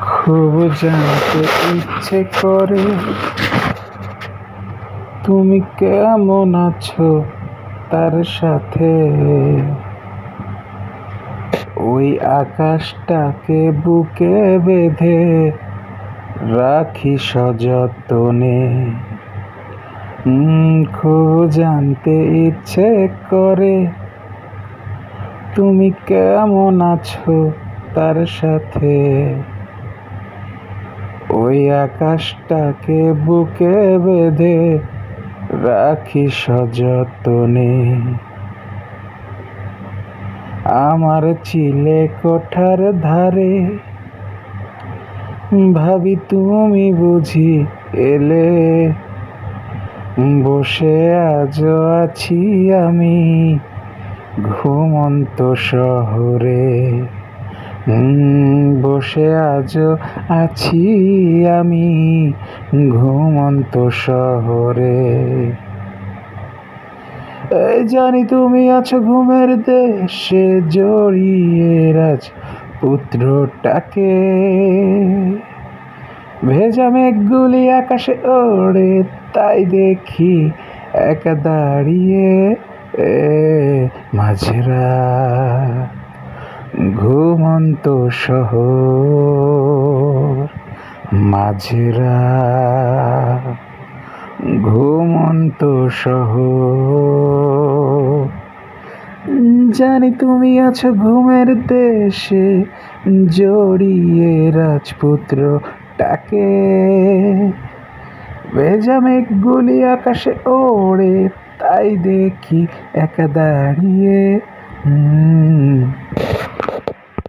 খুব জানতে ইচ্ছে করে। তুমি কেমন আছো তার সাথে? ওই আকাশটাকে বুকে বেঁধে রাখি সযতনে। খুব জানতে ইচ্ছে করে। তুমি কেমন আছো তার সাথে? ওই আকাশটাকে বুকে বেঁধে রাখি সযতনে। আমার চিলে কোঠার ধারে ভাবি তুমি বুঝি এলে। বসে আজ আছি আমি। ঘুমন্ত শহরে। বসে আজ আছি আমি ঘুমন্ত শহরে। জানি তুমি আছো ঘুমের দেশে জড়িয়ে রাজ পুত্রটাকে ভেজা মেঘগুলি আকাশে ওড়ে, তাই দেখি একা দাঁড়িয়ে। মাঝরা ঘুমন্ত শহর, মাঝরা ঘুমন্ত শহর। জানি তুমি আছো ঘুমের দেশে, জড়িয়ে রাজপুত্র টাকে ভেজা মেঘগুলি আকাশে ওড়ে তাই দেখি একা দাঁড়িয়ে হুম।